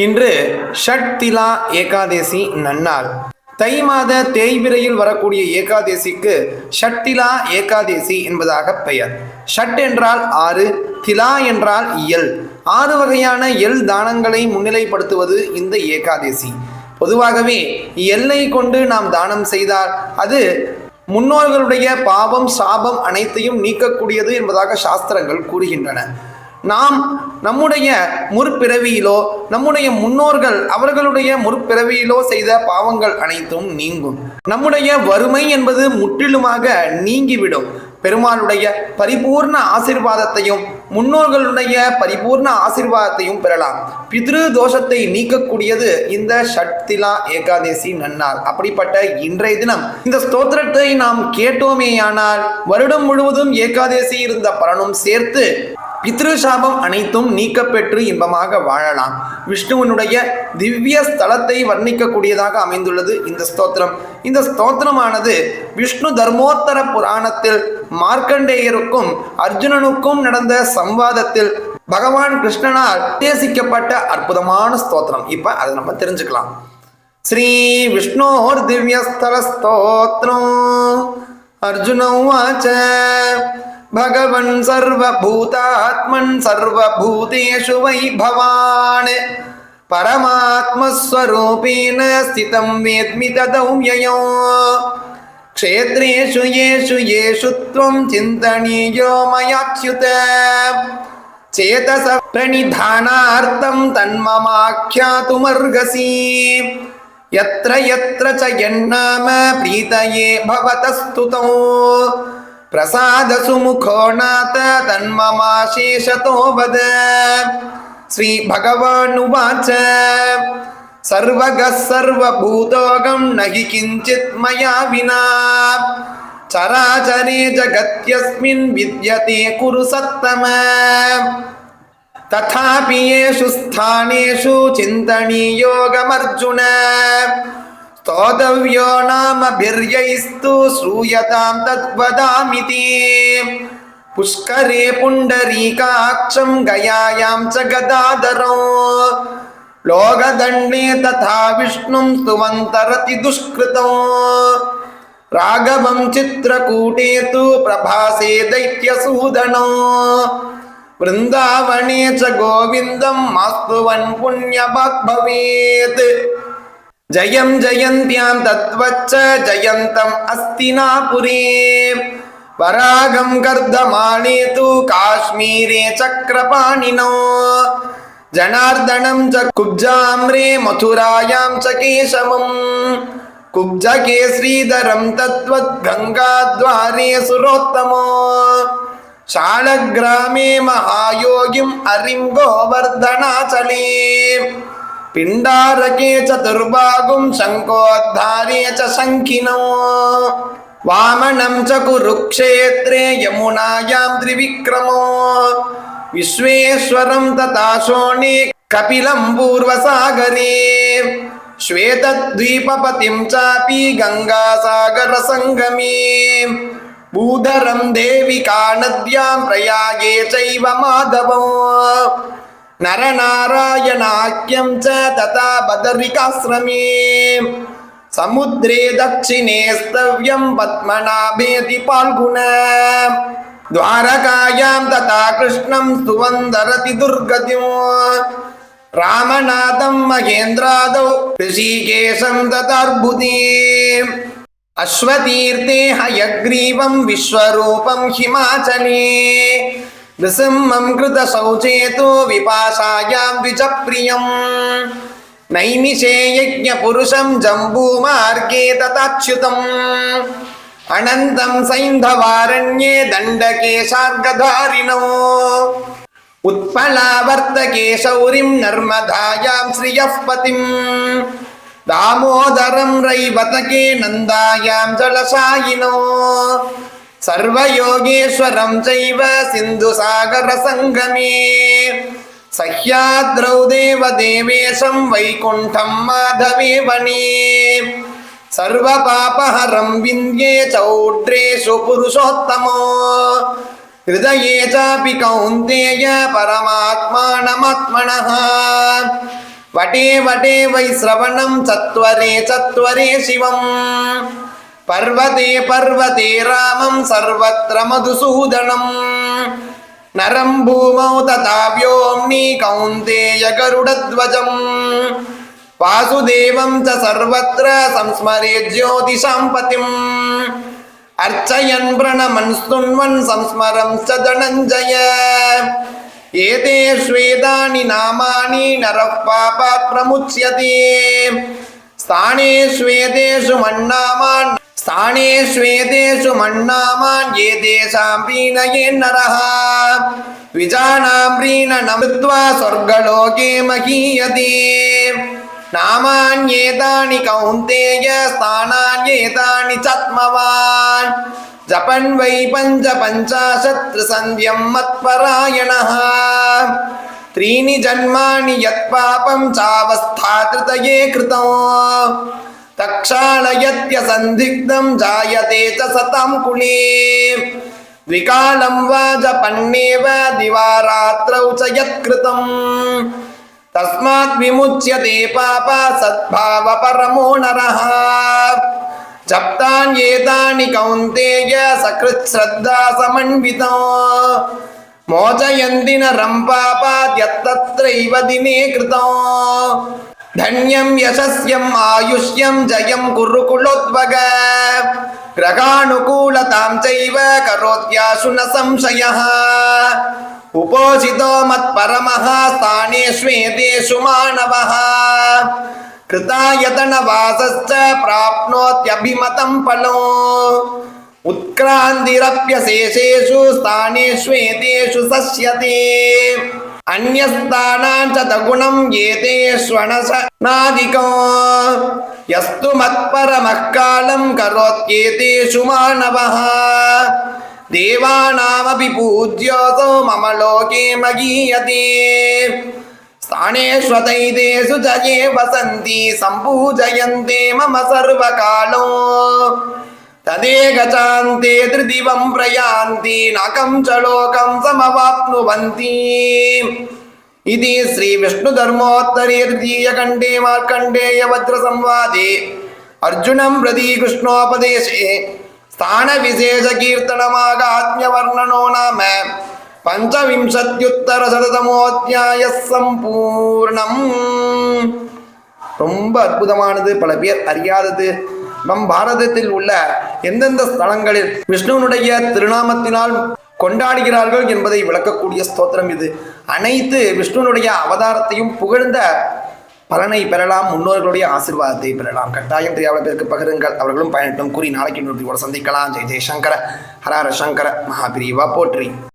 இன்று ஷட்திலா ஏகாதேசி நன்னாள். தை மாத தேய்பிரையில் வரக்கூடிய ஏகாதேசிக்கு ஷட்டிலா ஏகாதேசி என்பதாக பெயர். ஷட் என்றால் ஆறு திலா என்றால் இயல். ஆறு வகையான எல் தானங்களை முன்னிலைப்படுத்துவது இந்த ஏகாதேசி. பொதுவாகவே எல்லை கொண்டு நாம் தானம் செய்தால் அது முன்னோர்களுடைய பாவம் சாபம் அனைத்தையும் நீக்கக்கூடியது என்பதாக சாஸ்திரங்கள் கூறுகின்றன. நாம் நம்முடைய முற்பிறவியிலோ நம்முடைய முன்னோர்கள் அவர்களுடைய முற்பிறவியிலோ செய்த பாவங்கள் அனைத்தும் நீங்கும். நம்முடைய வறுமை என்பது முற்றிலுமாக நீங்கிவிடும். பெருமாளுடைய பரிபூர்ண ஆசிர்வாதத்தையும் முன்னோர்களுடைய பரிபூர்ண ஆசிர்வாதத்தையும் பெறலாம். பித்ரு தோஷத்தை நீக்கக்கூடியது இந்த ஷட்திலா ஏகாதேசி நன்னாள். அப்படிப்பட்ட இன்றைய தினம் இந்த ஸ்தோத்திரத்தை நாம் கேட்டோமேயானால் வருடம் முழுவதும் ஏகாதேசி இருந்த பலனும் சேர்த்து பித்ரு சாபம் அனைத்தும் நீக்கப்பெற்று இன்பமாக வாழலாம். விஷ்ணுவனுடைய திவ்ய ஸ்தலத்தை வர்ணிக்கக்கூடியதாக அமைந்துள்ளது இந்த ஸ்தோத்திரம். இந்த ஸ்தோத்திரமானது விஷ்ணு தர்மோத்தர புராணத்தில் மார்க்கண்டேயருக்கும் அர்ஜுனனுக்கும் நடந்த சம்வாதத்தில் பகவான் கிருஷ்ணனால் உத்தேசிக்கப்பட்ட அற்புதமான ஸ்தோத்திரம். இப்போ அதை நம்ம தெரிஞ்சுக்கலாம். ஸ்ரீ விஷ்ணோர் திவ்யஸ்தல ஸ்தோத்திரம். அர்ஜுன உவாச்ச भगवन् सर्वभूतात्मन् सर्वभूतेषु वै भवान्। परमात्मस्वरूपेण स्थितं वेद्मि तदव्ययो क्षेत्रेषु येषु येषु त्वं चिन्तनीयो मयाच्युत। चेतस प्रणिधानार्थं तन्ममाख्यातुमर्हसि। यत्र यत्र च यन्नाम प्रीतये भवतस्तुतौ ಪ್ರಸಾದ ಸುಮುಖೋ ನಾಥ ತನ್ಮಮಾಶೇಷತೋವದ ಶ್ರೀ ಭಗವಾನುವಾಚ ಸರ್ವಗಃ ಸರ್ವಭೂತೋಗಂ ನಹಿ ಕಿಂಚಿತ್ ಮಯಾ ವಿನಾ ಚರಾಚರೇ ಜಗತ್ಯಸ್ಮಿನ್ ವಿದ್ಯತೆ ಕುರು ಸತ್ತಮ ತಥಾಪಿ ಯೇಷು ಸ್ಥಾನೇಷು ಚಿಂತನೀಯೋಗಮರ್ಜುನ स्तोतव्यो नामभिर्यैस्तु श्रूयतां तद्वदामिति पुष्करे पुण्डरीकाक्षं गयायां च गदाधरौ लोकदण्डे तथा विष्णुं स्तुवन्तरति दुष्कृतौ राघवं चित्रकूटे तु प्रभासे दैत्यसूदनौ वृन्दावने च गोविन्दं मास्तुवन् पुण्यभाग् भवेत् जयं जयन्त्यां तत्त्वच्च जयन्तम् अस्तिनापुरे वरागं गर्धमाणे तु काश्मीरे चक्रपाणिनो जनार्दनं च कुब्जाम्रे मथुरायां च केशवम् कुब्जके श्रीधरं तद्वद्गङ्गाद्वारे सुरोत्तमो शालग्रामे महायोगिम् अरिं गोवर्धनाचले पिण्डारके चतुर्बागुं शङ्कोद्धारे च शङ्खिनो वामनं च कुरुक्षेत्रे यमुनायां त्रिविक्रमो विश्वेश्वरं तथा शोणे कपिलं पूर्वसागरे श्वेतद्वीपपतिं चापि गङ्गासागरसङ्गमे भूधरं देविका नद्यां प्रयागे चैव माधवो नरनारायणाख्यं च तथा बदरिकाश्रमे समुद्रे दक्षिणे स्तव्यं पद्मनाभेति फाल्गुन द्वारकायां तथा कृष्णं स्तुवन्दरति दुर्गतिं रामनाथं महेन्द्रादौ ऋषिकेशं तथार्बुदे अश्वतीर्थे हयग्रीवं विश्वरूपं हिमाचले नृसिंहं कृतशौचेतो विपाशायां द्विजप्रियम् नैमिषे यज्ञपुरुषं जम्बूमार्गे तथाच्युतम् अनन्तं सैन्धवारण्ये दण्डकेशार्गधारिणो उत्पलावर्तके शौरिं नर्मदायां श्रियः पतिम् दामोदरं रैवतके नन्दायां जलशायिनो சர்வயோகீஸ்வரம் செய்வ சிந்து சாகர சங்கமே சஹ்யாத்ரௌ தேவ தேவேசம் வைகுண்டம் மாதவேவனே சர்வ பாபஹரம் விந்தியே சௌட்ரேஷு புருஷோத்தமோ ஹிருதயே சாபி கௌந்தேய பரமாத்மானமாத்மனः வட்டே வட்டே வை சிரவணம் சத்வரே சத்வரே சிவம் पर्वते पर्वते रामं सर्वत्र मधुसूदनम् नरं भूमौ तथा व्योम्नि कौन्तेय गरुडध्वजम् वासुदेवं च सर्वत्र संस्मरे ज्योतिषां पतिम् अर्चयन् प्रणमन् स्तुन्वन् संस्मरं च धनञ्जय एतेष्वेदानि नामानि नरः पापात् प्रमुच्यते स्थानेष्वेतेषु मन्नामान् स्थानेष्वेतेषु मन्नामान् एतेषां प्रीणये नरः विजानां प्रीणनं कृत्वा स्वर्गलोके महीयते नामान्येतानि कौन्तेय स्थानान्येतानि चत्मवान् जपन् वै पञ्च पञ्चाशत् त्रिसन्ध्यं मत्परायणः त्रीणि जन्मानि यत्पापं चावस्थातृतये कृतं तक्षालयत्यसन्दिग्धं जायते च सतां कुले द्विकालं वा जपन्नेव दिवारात्रौ च यत्कृतम् तस्मात् विमुच्यते पापा सद्भाव परमो नरः जप्तान्येतानि कौन्तेय सकृच्छ्रद्धा समन्वितो मोचयन्ति नरं पापात् यत्तत्रैव दिने कृतो தன்யம் யசஸ்யம் ஆயுஷ்யம் ஜயம் குரு குலோத்வக கிரகானுகூலதாம் செய்வ கரோத்யாசு ந சம்சய உபோசிதோ மத் பரமஹ ஸ்தானேஸ்வேதேஷு மாணவஹ கிருதாயதன வாசஸ்ச பிராப்னோத்யபிமதம் பலோ உத்கிராந்திரப்யசேஷேஷு ஸ்தானேஸ்வேதேஷு சஸ்யதே అన్యస్థానాంచ తగుణం ఏతే శ్వణసనాదికో యస్తు మత్పరమకాలం కరోత్యేతేషు మానవ దేవానామపి పూజ్యోతో మమ లోకే మగీయతే. స్థానేష్వతైతేషు జయే వసంతి సంపూజయంతే మమ సర్వకాలో. तदे गचान्ते त्रिदिवं प्रयान्ति नाकं च लोकं समवाप्नुवन्ति इति श्रीविष्णुधर्मोत्तरीर्दीयकण्ठे मार्कण्डेयवज्रसंवादे अर्जुनं प्रति कृष्णोपदेशे स्थानविशेषकीर्तनमागात्म्यवर्णनो नाम பஞ்சவிம்சத்யுத்தரசதமோத்தியாய சம்பூர்ணம் ரொம்ப அற்புதமானது பல பேர் அறியாதது நம் பாரதத்தில் உள்ள எந்தெந்த ஸ்தலங்களில் விஷ்ணுவனுடைய திருநாமத்தினால் கொண்டாடுகிறார்கள் என்பதை விளக்கக்கூடிய ஸ்தோத்திரம் இது. அனைத்து விஷ்ணுவனுடைய அவதாரத்தையும் புகழ்ந்த பலனை பெறலாம் முன்னோர்களுடைய ஆசீர்வாதத்தை பெறலாம். கட்டாயம் தெரியாத பேருக்கு பகிருங்கள். அவர்களும் பயனட்டும் கூறி நாளைக்கு இன்னொரு சந்திக்கலாம். ஜெய் ஜெய் சங்கர ஹரஹர சங்கர மகாபிரிவா போற்றி.